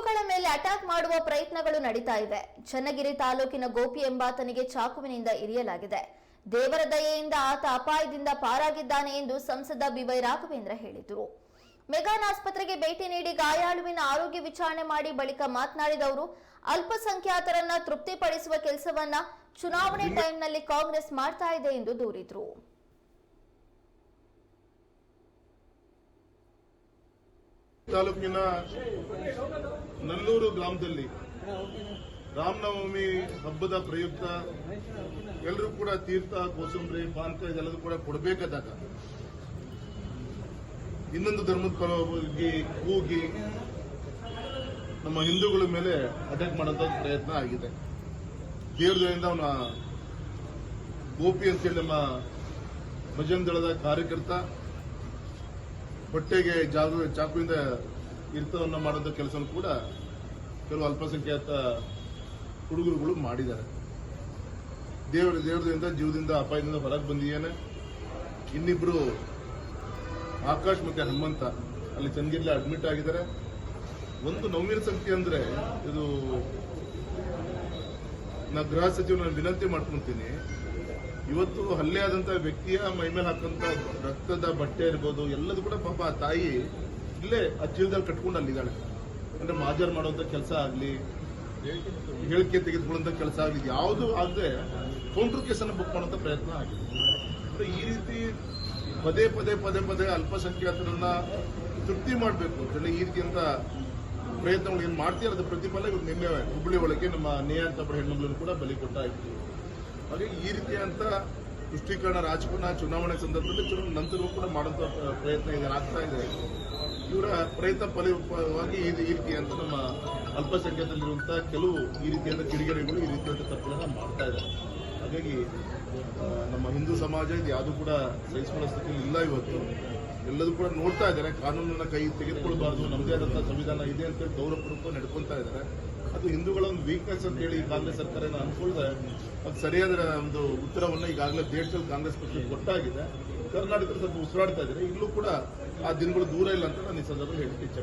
ಹಿಂದೂಗಳ ಮೇಲೆ ಅಟ್ಯಾಕ್ ಮಾಡುವ ಪ್ರಯತ್ನಗಳು ನಡೀತಾ ಇವೆ. ಚನ್ನಗಿರಿ ತಾಲೂಕಿನ ಗೋಪಿ ಎಂಬಾತನಿಗೆ ಚಾಕುವಿನಿಂದ ಇರಿಯಲಾಗಿದೆ. ದೇವರ ದಯೆಯಿಂದ ಆತ ಅಪಾಯದಿಂದ ಪಾರಾಗಿದ್ದಾನೆ ಎಂದು ಸಂಸದ ಬಿವೈ ರಾಘವೇಂದ್ರ ಹೇಳಿದರು. ಮೆಗಾನ್ ಆಸ್ಪತ್ರೆಗೆ ಭೇಟಿ ನೀಡಿ ಗಾಯಾಳುವಿನ ಆರೋಗ್ಯ ವಿಚಾರಣೆ ಮಾಡಿ ಬಳಿಕ ಮಾತನಾಡಿದ ಅವರು ಅಲ್ಪಸಂಖ್ಯಾತರನ್ನ ತೃಪ್ತಿಪಡಿಸುವ ಕೆಲಸವನ್ನ ಚುನಾವಣೆ ಟೈಮ್ನಲ್ಲಿ ಕಾಂಗ್ರೆಸ್ ಮಾಡ್ತಾ ಇದೆ ಎಂದು ದೂರಿದ್ರು. ತಾಲೂಕಿನ ನಲ್ಲೂರು ಗ್ರಾಮದಲ್ಲಿ ರಾಮನವಮಿ ಹಬ್ಬದ ಪ್ರಯುಕ್ತ ಎಲ್ಲರೂ ಕೂಡ ತೀರ್ಥ, ಕೋಸಂಬರಿ, ಪಾನಕ ಇದೆಲ್ಲದೂ ಕೂಡ ಕೊಡಬೇಕಾದಾಗ ಇನ್ನೊಂದು ಧರ್ಮದ ಪರವಾಗಿ ಕೂಗಿ ನಮ್ಮ ಹಿಂದೂಗಳ ಮೇಲೆ ಅಟ್ಯಾಕ್ ಮಾಡೋಂಥ ಪ್ರಯತ್ನ ಆಗಿದೆ. ದೇವ್ರದಿಂದ ಅವನ ಗೋಪಿ ಅಂತೇಳಿ ನಮ್ಮ ಭಜನ್ ದಳದ ಕಾರ್ಯಕರ್ತ ಹೊಟ್ಟೆಗೆ ಜಾಗು ಚಾಕುವಿಂದ ಇರ್ತವನ್ನ ಮಾಡೋದ ಕೆಲಸ ಕೂಡ ಕೆಲವು ಅಲ್ಪಸಂಖ್ಯಾತ ಹುಡುಗರುಗಳು ಮಾಡಿದ್ದಾರೆ. ದೇವರ ದೇವರದಿಂದ ಜೀವದಿಂದ, ಅಪಾಯದಿಂದ ಹೊರಗೆ ಬಂದಿದ್ದೇನೆ ಇನ್ನಿಬ್ರು ಆಕಾಶ್ ಮತ್ತೆ ಹನುಮಂತ ಅಲ್ಲಿ ಚನ್ನಗಿರಿಲಿ ಅಡ್ಮಿಟ್ ಆಗಿದ್ದಾರೆ. ಒಂದು ನೋವಿನ ಸಂಖ್ಯೆ ಅಂದ್ರೆ ಇದು ನಾ ಗೃಹ ಸಚಿವನ ವಿನಂತಿ ಮಾಡ್ಕೊಂತೀನಿ. ಇವತ್ತು ಹಲ್ಲೆ ಆದಂತ ವ್ಯಕ್ತಿಯ ಮೈಮೇಲೆ ಹಾಕಂತ ರಕ್ತದ ಬಟ್ಟೆ ಇರ್ಬೋದು, ಎಲ್ಲದೂ ಕೂಡ ಪಾಪ ಆ ತಾಯಿ ಇಲ್ಲೇ ಆ ಚೀಲದಲ್ಲಿ ಕಟ್ಕೊಂಡು ಅಲ್ಲಿದ್ದಾಳೆ. ಅಂದ್ರೆ ಮಾಜರ್ ಮಾಡುವಂತ ಕೆಲಸ ಆಗ್ಲಿ, ಹೇಳಿಕೆ ತೆಗೆದುಕೊಳ್ಳುವಂತ ಕೆಲಸ ಆಗಲಿ ಯಾವುದು ಆಗದೆ ಕೌಂಟರ್ ಕೇಸನ್ನು ಬುಕ್ ಮಾಡುವಂತ ಪ್ರಯತ್ನ ಆಗಿದೆ. ಅಂದ್ರೆ ಈ ರೀತಿ ಪದೇ ಪದೇ ಪದೇ ಪದೇ ಅಲ್ಪಸಂಖ್ಯಾತರನ್ನ ತೃಪ್ತಿ ಮಾಡಬೇಕು ಅಂತೇಳಿ ಈ ರೀತಿಯಂತ ಪ್ರಯತ್ನಗಳು ಏನ್ ಮಾಡ್ತೀರ ಅದ್ರ ಪ್ರತಿಫಲ ಇವತ್ತು ನಿನ್ನೆ ಹುಬ್ಬಳ್ಳಿ ಒಳಗೆ ನಮ್ಮ ನೇಹ ಅಂತ ಕೂಡ ಬಲಿ ಕೊಟ್ಟಾಯಿತು. ಹಾಗಾಗಿ ಈ ರೀತಿಯಂತ ತುಷ್ಟೀಕರಣ ರಾಜಕೀಯ ಚುನಾವಣೆ ಸಂದರ್ಭದಲ್ಲಿ ಚುನಾವಣೆ ನಂತರವೂ ಕೂಡ ಮಾಡುವಂತಹ ಪ್ರಯತ್ನ ಇದೆ, ಆಗ್ತಾ ಇದೆ. ಇವರ ಪ್ರಯತ್ನ ಫಲವಾಗಿ ಈ ರೀತಿ ಅಂತ ನಮ್ಮ ಅಲ್ಪಸಂಖ್ಯಾತದಲ್ಲಿರುವಂತಹ ಕೆಲವು ಈ ರೀತಿಯಾದ ಕಿಡಿಗೇಡಿಗಳು ಈ ರೀತಿಯಾದ ತಪ್ಪುಗಳನ್ನ ಮಾಡ್ತಾ ಇದ್ದಾರೆ. ಹಾಗಾಗಿ ನಮ್ಮ ಹಿಂದೂ ಸಮಾಜ ಇದು ಯಾವುದು ಕೂಡ ಸಹಿಸಿಕೊಳ್ಳೋ ಸ್ಥಿತಿಯಲ್ಲಿ ಇಲ್ಲ ಇವತ್ತು. ಎಲ್ಲದೂ ಕೂಡ ನೋಡ್ತಾ ಇದ್ದಾರೆ, ಕಾನೂನನ್ನ ಕೈ ತೆಗೆದುಕೊಳ್ಬಾರ್ದು ನಮ್ಮದೇ ಆದಂತಹ ಸಂವಿಧಾನ ಇದೆ ಅಂತ ಹೇಳಿ ಗೌರವಪೂರ್ವಕ ನಡ್ಕೊತಾ ಇದ್ದಾರೆ. ಅದು ಹಿಂದೂಗಳ ಒಂದು ವೀಕ್ನೆಸ್ ಅಂತ ಹೇಳಿ ಕಾಂಗ್ರೆಸ್ ಸರ್ಕಾರ ಅನ್ಕೊಳ್ದೆ, ಅದು ಸರಿಯಾದ ಒಂದು ಉತ್ತರವನ್ನು ಈಗಾಗಲೇ ದೇಶದಲ್ಲಿ ಕಾಂಗ್ರೆಸ್ ಪಕ್ಷ ಕೊಟ್ಟಾಗಿದೆ. ಕರ್ನಾಟಕದಲ್ಲಿ ಸ್ವಲ್ಪ ಉಸಿರಾಡ್ತಾ ಇದ್ದಾರೆ. ಇಲ್ಲೂ ಕೂಡ ಆ ದಿನಗಳು ದೂರ ಇಲ್ಲ ಅಂತ ನಾನು ಈ ಸಂದರ್ಭದಲ್ಲಿ ಹೇಳಕ್ಕೆ ಇಚ್ಛೆ